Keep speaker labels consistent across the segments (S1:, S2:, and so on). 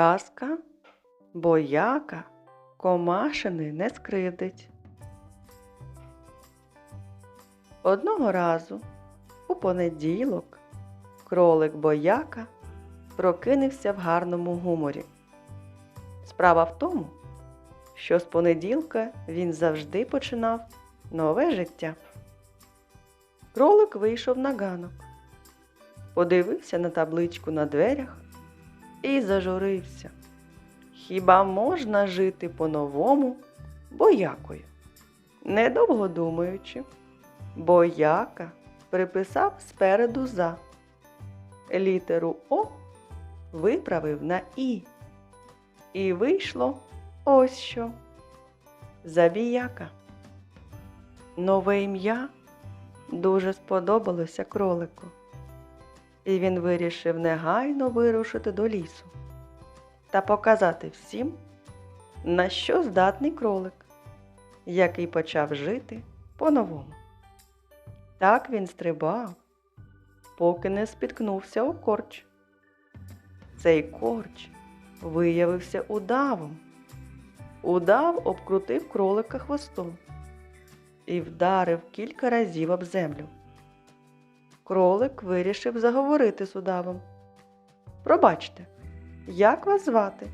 S1: Казка бояка комашини не скривдить. Одного разу у понеділок кролик бояка прокинувся в гарному гуморі. Справа в тому, що з понеділка він завжди починав нове життя. Кролик вийшов на ганок, подивився на табличку на дверях і зажурився. Хіба можна жити по-новому боякою? Недовго думаючи, бояка приписав спереду за. Літеру О виправив на І. І вийшло ось що. Забіяка. Нове ім'я дуже сподобалося кролику і він вирішив негайно вирушити до лісу та показати всім, на що здатний кролик, який почав жити по-новому. Так він стрибав, поки не спіткнувся у корч. Цей корч виявився удавом. Удав обкрутив кролика хвостом і вдарив кілька разів об землю. Кролик вирішив заговорити з удавом. Пробачте, як вас звати?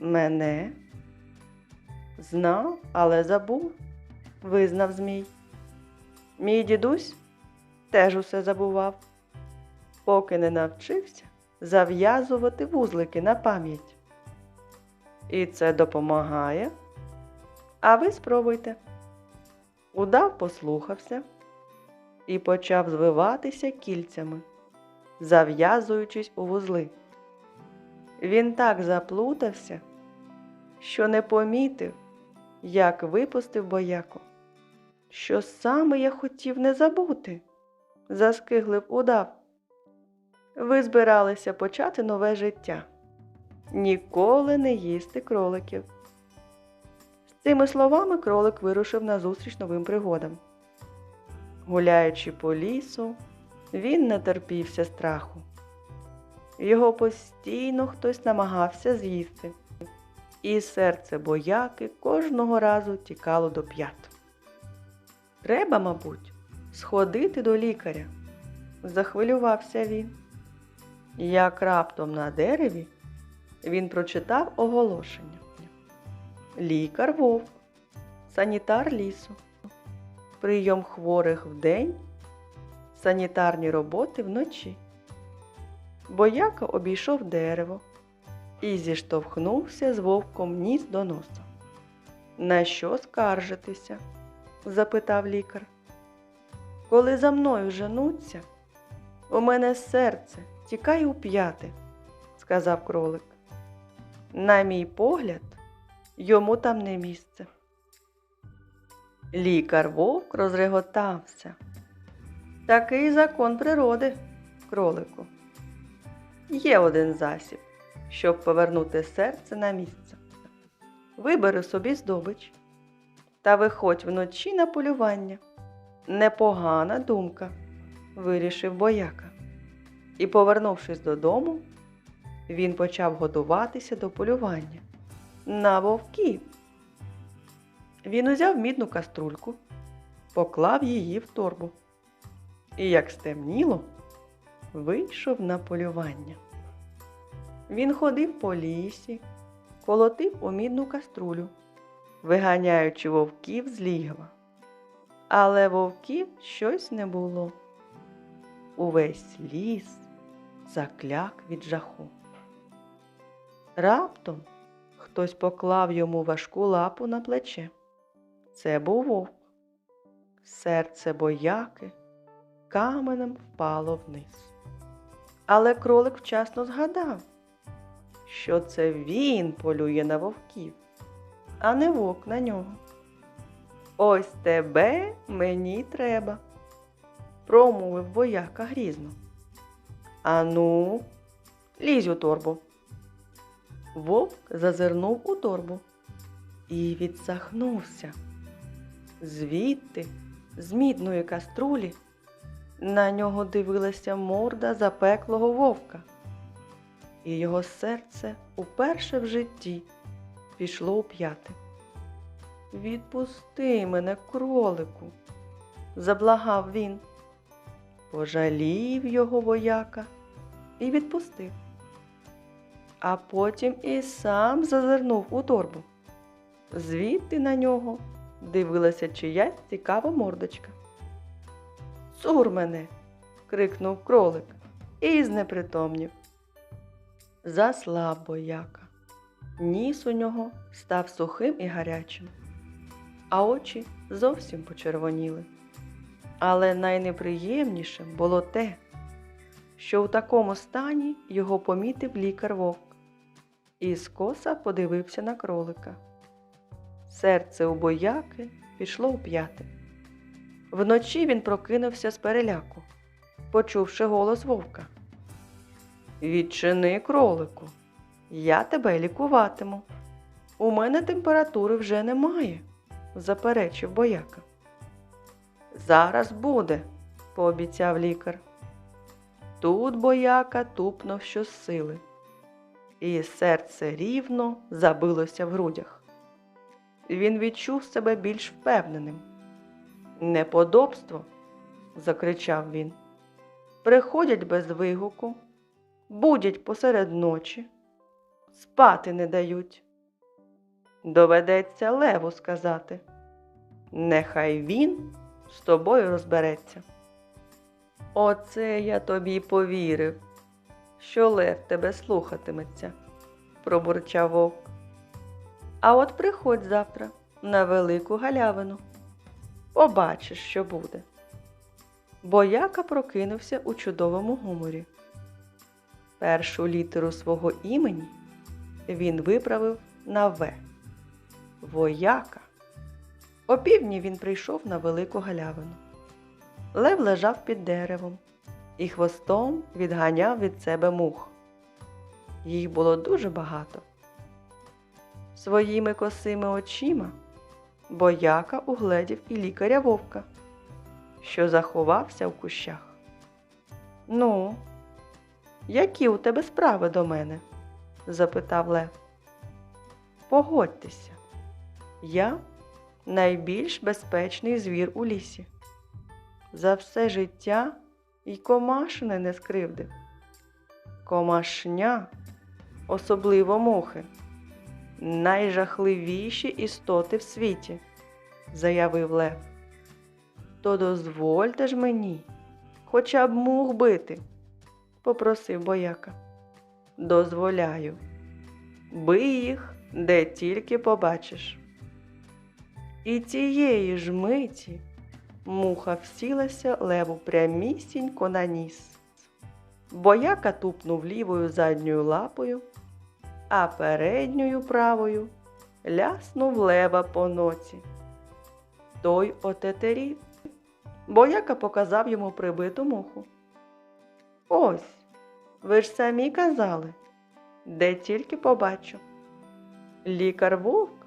S1: Мене? Знав, але забув, визнав Змій. Мій дідусь теж усе забував, поки не навчився зав'язувати вузлики на пам'ять. І це допомагає. А ви спробуйте. Удав послухався і почав звиватися кільцями, зав'язуючись у вузли. Він так заплутався, що не помітив, як випустив бояку. Що саме я хотів не забути, заскиглив удав. Ви збиралися почати нове життя. Ніколи не їсти кроликів. З цими словами кролик вирушив назустріч новим пригодам. Гуляючи по лісу, він не терпівся страху. Його постійно хтось намагався з'їсти, і серце бояки кожного разу тікало до п'ят. Треба, мабуть, сходити до лікаря, захвилювався він. Як раптом на дереві він прочитав оголошення. Лікар вовк, санітар лісу прийом хворих вдень, санітарні роботи вночі. Бояка обійшов дерево і зіштовхнувся з вовком ніс до носа. На що скаржитися? запитав лікар. Коли за мною женуться, у мене серце тікає у п'яти, сказав кролик. На мій погляд, йому там не місце. Лікар вовк розреготався. Такий закон природи, кролику. Є один засіб, щоб повернути серце на місце. Вибери собі здобич та виходь вночі на полювання. Непогана думка, вирішив бояка. І, повернувшись додому, він почав готуватися до полювання на вовків. Він узяв мідну каструльку, поклав її в торбу. І, як стемніло, вийшов на полювання. Він ходив по лісі, колотив у мідну каструлю, виганяючи вовків з лігва. Але вовків щось не було. Увесь ліс закляк від жаху. Раптом хтось поклав йому важку лапу на плече. Це був вовк. Серце бояки каменем впало вниз. Але кролик вчасно згадав, що це він полює на вовків, а не вовк на нього. Ось тебе мені треба, промовив бояка грізно. Ану, лізь у торбу. Вовк зазирнув у торбу і відсахнувся. Звідти, з мідної каструлі, на нього дивилася морда запеклого вовка. і його серце уперше в житті пішло у п'яти. Відпусти мене, кролику, заблагав він. Пожалів його вояка і відпустив. А потім і сам зазирнув у торбу. Звідти на нього дивилася чиясь цікава мордочка. Цур мене. крикнув кролик і знепритомнів. Заслаб бояка. Ніс у нього став сухим і гарячим, а очі зовсім почервоніли. Але найнеприємнішим було те, що у такому стані його помітив лікар вовк і скоса подивився на кролика. Серце у бояки пішло у п'яти. Вночі він прокинувся з переляку, почувши голос вовка. Відчини, кролику, я тебе лікуватиму. У мене температури вже немає, заперечив бояка. Зараз буде, пообіцяв лікар. Тут бояка тупнув щосили, і серце рівно забилося в грудях. Він відчув себе більш впевненим. Неподобство, закричав він. Приходять без вигуку, будять посеред ночі, спати не дають. Доведеться леву сказати. Нехай він з тобою розбереться. Оце я тобі повірив, що лев тебе слухатиметься, пробурчав вовк. А от приходь завтра на велику галявину. Побачиш, що буде. Бояка прокинувся у чудовому гуморі. Першу літеру свого імені він виправив на В. Вояка. Опівдні він прийшов на велику галявину. Лев лежав під деревом і хвостом відганяв від себе мух. Їх було дуже багато. Своїми косими очима бояка угледів і лікаря вовка, що заховався в кущах. Ну, які у тебе справи до мене? запитав Лев. Погодьтеся, я найбільш безпечний звір у лісі. За все життя й комашини не скривдив. Комашня, особливо мухи, найжахливіші істоти в світі, заявив Лев. То дозвольте ж мені хоча б мух бити, попросив бояка. Дозволяю. Бий їх, де тільки побачиш. І тієї ж миті муха всілася леву прямісінько на ніс. Бояка тупнув лівою задньою лапою, а передньою правою ляснув лева по ноці. Той отетерів. Бояка показав йому прибиту муху. Ось, ви ж самі казали, де тільки побачу. Лікар вовк,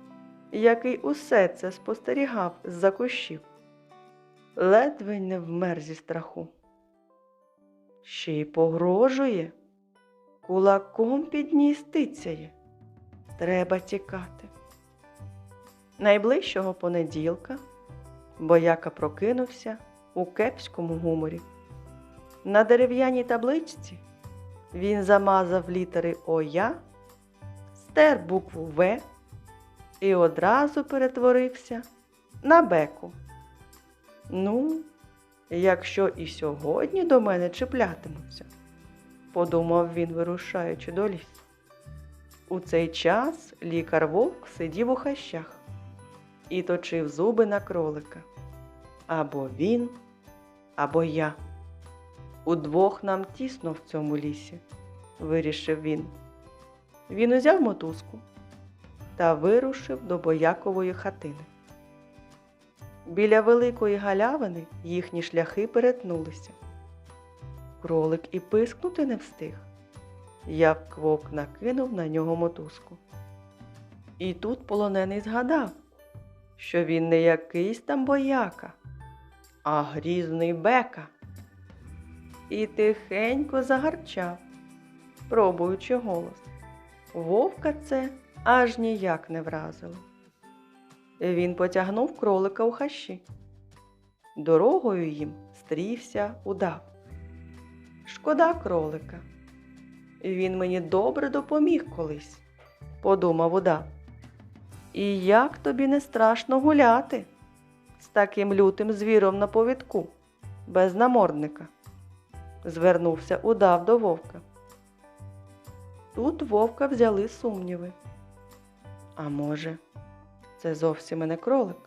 S1: який усе це спостерігав з-за кущів, ледве не вмер зі страху. Ще й погрожує, кулаком підніс тицяє. Треба тікати. Найближчого понеділка бояка прокинувся у кепському гуморі. На дерев'яній табличці він замазав літери ОЯ, стер букву В і одразу перетворився на беку. Ну, якщо і сьогодні до мене чіплятимуться, подумав він, вирушаючи до лісу. У цей час лікар вовк сидів у хащах і точив зуби на кролика. Або він, або я. Удвох нам тісно в цьому лісі, вирішив він. Він узяв мотузку та вирушив до боякової хатини. Біля великої галявини їхні шляхи перетнулися. Кролик і пискнути не встиг. Я квок накинув на нього мотузку. І тут полонений згадав, що він не якийсь там бояка, а грізний бека. І тихенько загарчав, пробуючи голос. Вовка це аж ніяк не вразило. Він потягнув кролика у хащі. Дорогою їм стрівся удав. Шкода кролика. Він мені добре допоміг колись, подумав удав. І як тобі не страшно гуляти з таким лютим звіром на повідку, без намордника? Звернувся удав до вовка. Тут вовка взяли сумніви. А може, це зовсім і не кролик?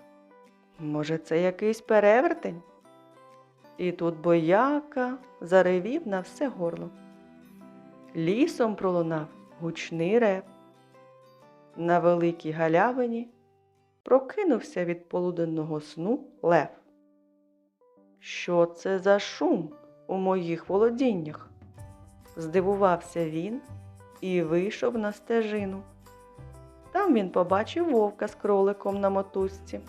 S1: Може, це якийсь перевертень? І тут бояка заревів на все горло. Лісом пролунав гучний рев. На великій галявині прокинувся від полуденного сну лев. Що це за шум у моїх володіннях? Здивувався він і вийшов на стежину. Там він побачив вовка з кроликом на мотузці.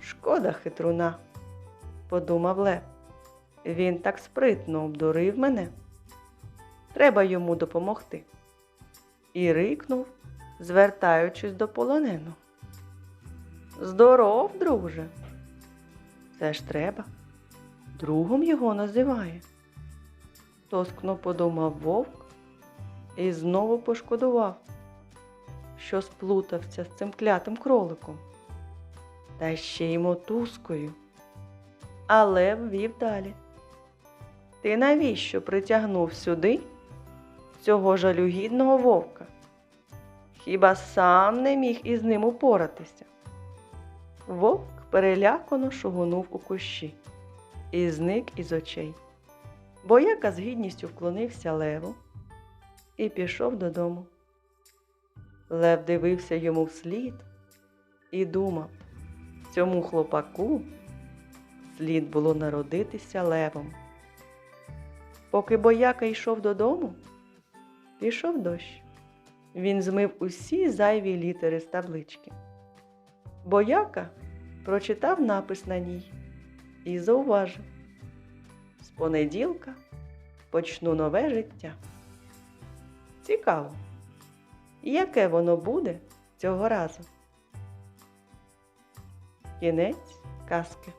S1: Шкода хитруна, подумав Лев. Він так спритно обдурив мене. Треба йому допомогти. І рикнув, звертаючись до полонену. Здоров, друже. Це ж треба. Другом його називає. Тоскно подумав вовк і знову пошкодував, що сплутався з цим клятим кроликом, та ще й мотузкою. А лев вів далі. Ти навіщо притягнув сюди цього жалюгідного вовка? Хіба сам не міг із ним упоратися? Вовк перелякано шугонув у кущі і зник із очей. Бояка з гідністю вклонився леву і пішов додому. Лев дивився йому вслід і думав, цьому хлопаку слід було народитися левом. Поки бояка йшов додому, пішов дощ. Він змив усі зайві літери з таблички. Бояка прочитав напис на ній і зауважив: з понеділка почну нове життя. Цікаво, яке воно буде цього разу? Кінець казки.